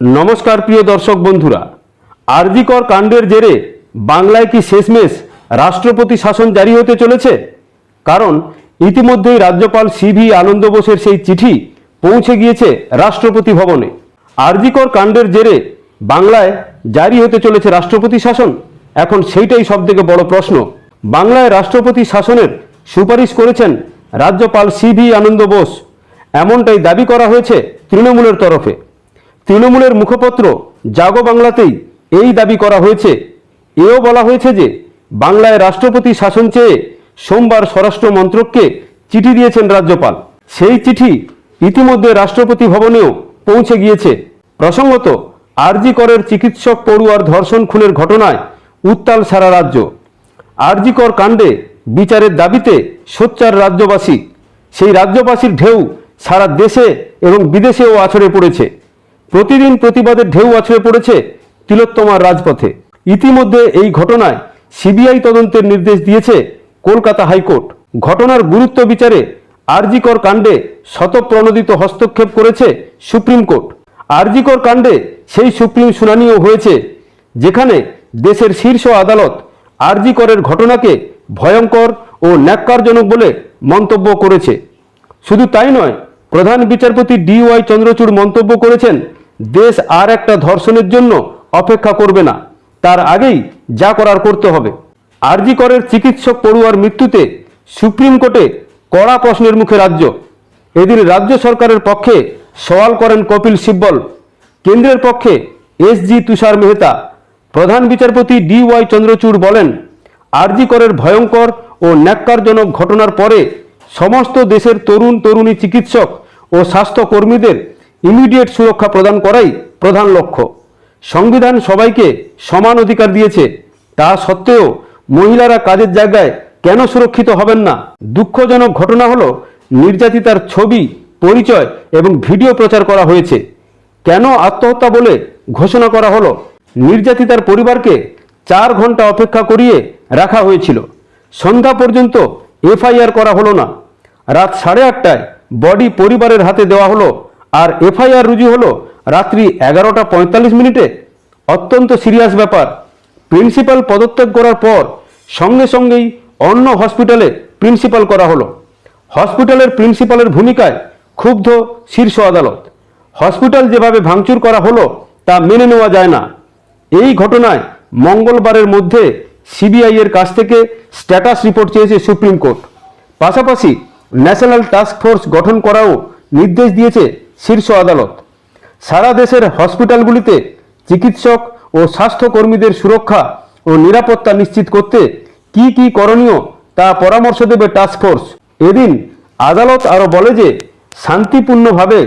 নমস্কার, প্রিয় দর্শক বন্ধুরা। আরজিকর কাণ্ডের জেরে বাংলায় কি শেষমেশ রাষ্ট্রপতি শাসন জারি হতে চলেছে? কারণ ইতিমধ্যেই রাজ্যপাল সিভি আনন্দ বোসের সেই চিঠি পৌঁছে গিয়েছে রাষ্ট্রপতি ভবনে। আরজিকর কাণ্ডের জেরে বাংলায় জারি হতে চলেছে রাষ্ট্রপতি শাসন? এখন সেইটাই সবথেকে বড় প্রশ্ন। বাংলায় রাষ্ট্রপতি শাসনের সুপারিশ করেছেন রাজ্যপাল সিভি আনন্দ বোস। এমনটাই দাবি করা হয়েছে তৃণমূলের তরফে। তৃণমূলের মুখপত্র জাগো বাংলাতেই এই দাবি করা হয়েছে। এও বলা হয়েছে যে, বাংলায় রাষ্ট্রপতি শাসন চেয়ে সোমবার স্বরাষ্ট্র মন্ত্রককে চিঠি দিয়েছেন রাজ্যপাল। সেই চিঠি ইতিমধ্যে রাষ্ট্রপতি ভবনেও পৌঁছে গিয়েছে। প্রসঙ্গত, আরজি করের চিকিৎসক পড়ুয়ার ধর্ষণ খুনের ঘটনায় উত্তাল সারা রাজ্য। আরজিকর কাণ্ডে বিচারের দাবিতে সোচ্চার রাজ্যবাসী। সেই রাজ্যবাসীর ঢেউ সারা দেশে এবং বিদেশেও আছড়ে পড়েছে। প্রতিদিন প্রতিবাদের ঢেউ আছড়ে পড়েছে তিলোত্তমার রাজপথে। ইতিমধ্যে এই ঘটনায় সিবিআই তদন্তের নির্দেশ দিয়েছে কলকাতা হাইকোর্ট। ঘটনার গুরুত্ব বিচারে আরজিকর কাণ্ডে শতপ্রণোদিত হস্তক্ষেপ করেছে সুপ্রিম কোর্ট। আরজিকর কাণ্ডে সেই সুপ্রিম শুনানিও হয়েছে, যেখানে দেশের শীর্ষ আদালত আরজি করের ঘটনাকে ভয়ঙ্কর ও ন্যাক্কারজনক বলে মন্তব্য করেছে। শুধু তাই নয়, প্রধান বিচারপতি ডি ওয়াই চন্দ্রচূড় মন্তব্য করেছেন দেশ আর একটা ধর্ষণের জন্য অপেক্ষা করবে না। তার আগেই যা করার করতে হবে। আরজি করের চিকিৎসক পড়ুয়ার মৃত্যুতে সুপ্রিম কোর্টে কড়া প্রশ্নের মুখে রাজ্য। এদিন রাজ্য সরকারের পক্ষে সওয়াল করেন কপিল সিব্বল। কেন্দ্রের পক্ষে এস জি তুষার মেহতা। প্রধান বিচারপতি ডি ওয়াই চন্দ্রচূড় বলেন, আরজি করের ভয়ঙ্কর ও ন্যাক্কারজনক ঘটনার পরে সমস্ত দেশের তরুণ তরুণী চিকিৎসক ও স্বাস্থ্যকর্মীদের ইমিডিয়েট সুরক্ষা প্রদান করাই প্রধান লক্ষ্য। সংবিধান সবাইকে সমান অধিকার দিয়েছে। তা সত্ত্বেও মহিলারা কাজের জায়গায় কেন সুরক্ষিত হবেন না? দুঃখজনক ঘটনা হলো, নির্যাতিতার ছবি, পরিচয় এবং ভিডিও প্রচার করা হয়েছে। কেন আত্মহত্যা বলে ঘোষণা করা হলো? নির্যাতিতার পরিবারকে চার ঘণ্টা অপেক্ষা করিয়ে রাখা হয়েছিল। সন্ধ্যা পর্যন্ত এফআইআর করা হলো না। রাত সাড়ে আটটায় বডি পরিবারের হাতে দেওয়া হলো আর এফআইআর রুজু হলো রাত্রি এগারোটা পঁয়তাল্লিশ মিনিটে। অত্যন্ত সিরিয়াস ব্যাপার। প্রিন্সিপাল পদত্যাগ করার পর সঙ্গে সঙ্গেই অন্য হসপিটালে প্রিন্সিপাল করা হলো। হসপিটালের প্রিন্সিপালের ভূমিকায় ক্ষুব্ধ শীর্ষ আদালত। হসপিটাল যেভাবে ভাঙচুর করা হলো তা মেনে নেওয়া যায় না। এই ঘটনায় মঙ্গলবারের মধ্যে সিবিআই এর কাছ থেকে স্ট্যাটাস রিপোর্ট চেয়েছে সুপ্রিম কোর্ট। পাশাপাশি ন্যাশনাল টাস্ক ফোর্স গঠন করাও নির্দেশ দিয়েছে শীর্ষ আদালত। সারা দেশের হসপিটালগুলিতে চিকিৎসক ও স্বাস্থ্যকর্মীদের সুরক্ষা ও নিরাপত্তা নিশ্চিত করতে কি কি করণীয় তা পরামর্শ দেবে টাস্ক ফোর্স এদিন আদালত আরও বলে যে, শান্তিপূর্ণভাবে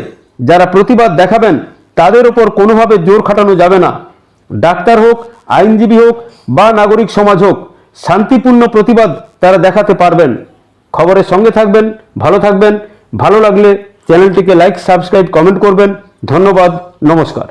যারা প্রতিবাদ দেখাবেন, তাদের ওপর কোনোভাবে জোর খাটানো যাবে না। ডাক্তার হোক, আইনজীবী হোক বা নাগরিক সমাজ হোক, শান্তিপূর্ণ প্রতিবাদ তারা দেখাতে পারবেন। খবরের সঙ্গে থাকবেন, ভালো থাকবেন, ভালো লাগলে চ্যানেলটিকে লাইক সাবস্ক্রাইব কমেন্ট করবেন ধন্যবাদ নমস্কার